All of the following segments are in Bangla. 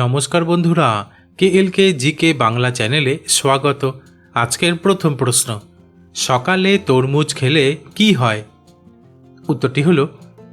নমস্কার বন্ধুরা কে এল কে জি কে বাংলা চ্যানেলে স্বাগত। আজকের প্রথম প্রশ্ন, সকালে তরমুজ খেলে কি হয়? উত্তরটি হলো,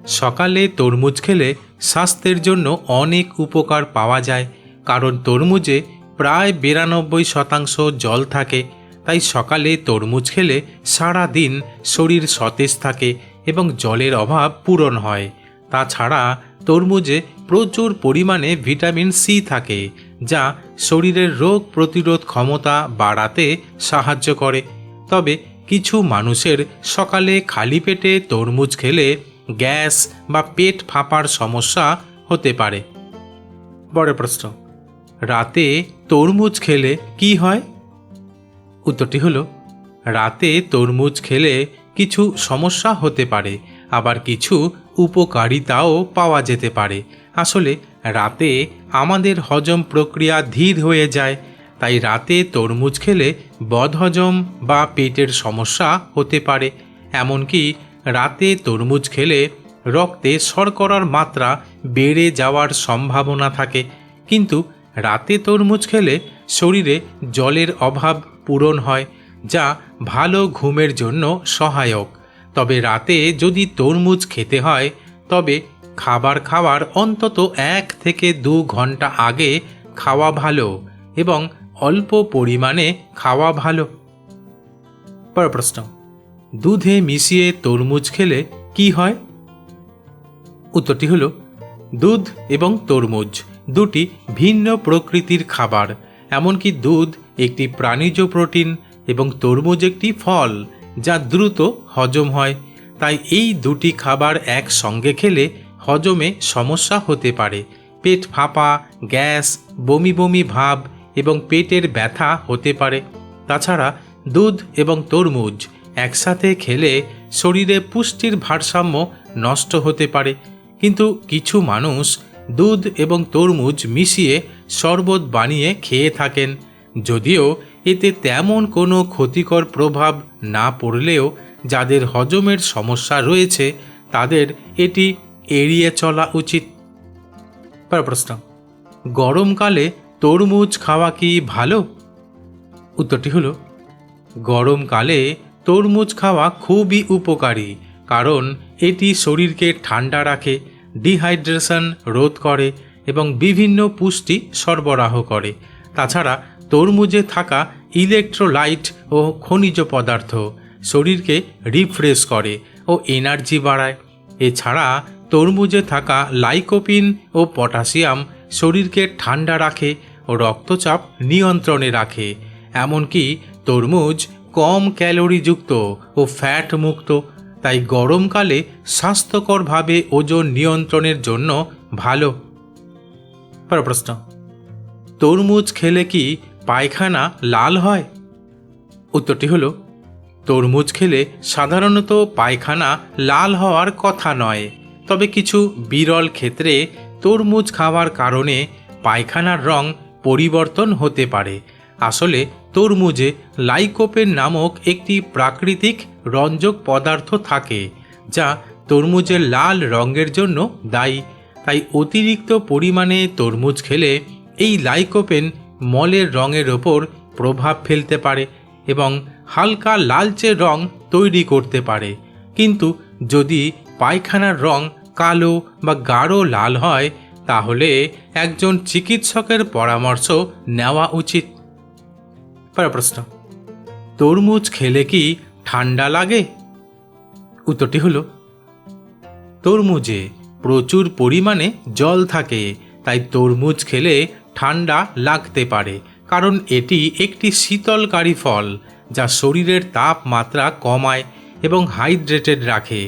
সকালে তরমুজ খেলে স্বাস্থ্যের জন্য অনেক উপকার পাওয়া যায়, কারণ তরমুজে প্রায় বিরানব্বই শতাংশ জল থাকে, তাই সকালে তরমুজ খেলে সারা দিন শরীর সতেজ থাকে এবং জলের অভাব পূরণ হয়। তাছাড়া তরমুজে প্রচুর পরিমাণে ভিটামিন সি থাকে, যা শরীরের রোগ প্রতিরোধ ক্ষমতা বাড়াতে সাহায্য করে। তবে কিছু মানুষের সকালে খালি পেটে তরমুজ খেলে গ্যাস বা পেট ফাঁপার সমস্যা হতে পারে। বড় প্রশ্ন, রাতে তরমুজ খেলে কি হয়? উত্তরটি হলো, রাতে তরমুজ খেলে কিছু সমস্যা হতে পারে, আবার কিছু উপকারিতাও পাওয়া যেতে পারে। আসলে রাতে আমাদের হজম প্রক্রিয়া ধীর হয়ে যায়, তাই রাতে তরমুজ খেলে বদহজম বা পেটের সমস্যা হতে পারে। এমনকি রাতে তরমুজ খেলে রক্তে শর্করার মাত্রা বেড়ে যাওয়ার সম্ভাবনা থাকে। কিন্তু রাতে তরমুজ খেলে শরীরে জলের অভাব পূরণ হয়, যা ভালো ঘুমের জন্য সহায়ক। তবে রাতে যদি তরমুজ খেতে হয়, তবে খাবার খাওয়ার অন্তত এক থেকে দু ঘণ্টা আগে খাওয়া ভালো এবং অল্প পরিমাণে খাওয়া ভালো। পর প্রশ্ন, দুধে মিশিয়ে তরমুজ খেলে কি হয়? উত্তরটি হলো, দুধ এবং তরমুজ দুটি ভিন্ন প্রকৃতির খাবার, এমনকি দুধ একটি প্রাণীজ প্রোটিন এবং তরমুজ একটি ফল। যা দ্রুত হজম হয়। তাই এই দুটি খাবার একসঙ্গে খেলে হজমে সমস্যা হতে পারে। পেট ফাঁপা, গ্যাস, বমি বমি ভাব এবং পেটের ব্যথা হতে পারে। তাছাড়া দুধ এবং তরমুজ একসাথে খেলে শরীরে পুষ্টির ভারসাম্য নষ্ট হতে পারে। কিন্তু কিছু মানুষ দুধ এবং তরমুজ মিশিয়ে শরবত বানিয়ে খেয়ে থাকেন। যদিও এতে তেমন কোনো ক্ষতিকর প্রভাব না পড়লেও যাদের হজমের সমস্যা রয়েছে, তাদের এটি এড়িয়ে চলা উচিত। প্রশ্ন, গরমকালে তরমুজ খাওয়া কি ভালো? উত্তরটি হলো, গরমকালে তরমুজ খাওয়া খুবই উপকারী, কারণ এটি শরীরকে ঠান্ডা রাখে, ডিহাইড্রেশন রোধ করে এবং বিভিন্ন পুষ্টি সরবরাহ করে। তাছাড়া তরমুজে থাকা ইলেকট্রোলাইট ও খনিজ পদার্থ শরীরকে রিফ্রেশ করে ও এনার্জি বাড়ায়। এছাড়া তরমুজে থাকা লাইকোপিন ও পটাশিয়াম শরীরকে ঠান্ডা রাখে ও রক্তচাপ নিয়ন্ত্রণে রাখে। এমনকি তরমুজ কম ক্যালোরিযুক্ত ও ফ্যাট মুক্ত তাই গরমকালে স্বাস্থ্যকরভাবে ওজন নিয়ন্ত্রণের জন্য ভালো। প্রশ্ন, তরমুজ খেলে কি পায়খানা লাল হয়? উত্তরটি হলো, তরমুজ খেলে সাধারণত পায়খানা লাল হওয়ার কথা নয়। তবে কিছু বিরল ক্ষেত্রে তরমুজ খাওয়ার কারণে পায়খানার রং পরিবর্তন হতে পারে। আসলে তরমুজে লাইকোপেন নামক একটি প্রাকৃতিক রঞ্জক পদার্থ থাকে, যা তরমুজের লাল রঙের জন্য দায়ী। তাই অতিরিক্ত পরিমাণে তরমুজ খেলে এই লাইকোপেন মলের রঙের ওপর প্রভাব ফেলতে পারে এবং হালকা লালচে রং তৈরি করতে পারে। কিন্তু যদি পায়খানার রং কালো বা গাঢ় লাল হয়, তাহলে একজন চিকিৎসকের পরামর্শ নেওয়া উচিত। প্রশ্ন, তরমুজ খেলে কি ঠান্ডা লাগে? উত্তরটি হলো, তরমুজে প্রচুর পরিমাণে জল থাকে, তাই তরমুজ খেলে ঠান্ডা লাগতে পারে, কারণ এটি একটি শীতলকারী ফল যা শরীরের তাপমাত্রা কমায় এবং হাইড্রেটেড রাখে।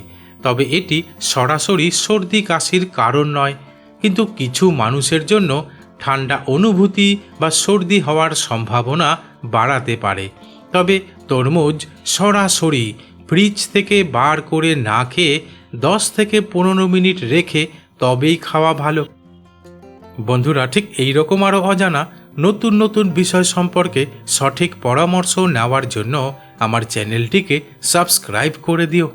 তবে এটি সরাসরি সর্দি কাশির কারণ নয়, কিন্তু কিছু মানুষের জন্য ঠান্ডা অনুভূতি বা সর্দি হওয়ার সম্ভাবনা বাড়াতে পারে। তবে তরমুজ সরাসরি ফ্রিজ থেকে বার করে না খেয়ে দশ থেকে পনেরো মিনিট রেখে তবেই খাওয়া ভালো। বন্ধুরা, ঠিক এই রকম আরও অজানা নতুন নতুন বিষয় সম্পর্কে সঠিক পরামর্শ নেওয়ার জন্য আমার চ্যানেলটিকে সাবস্ক্রাইব করে দিও।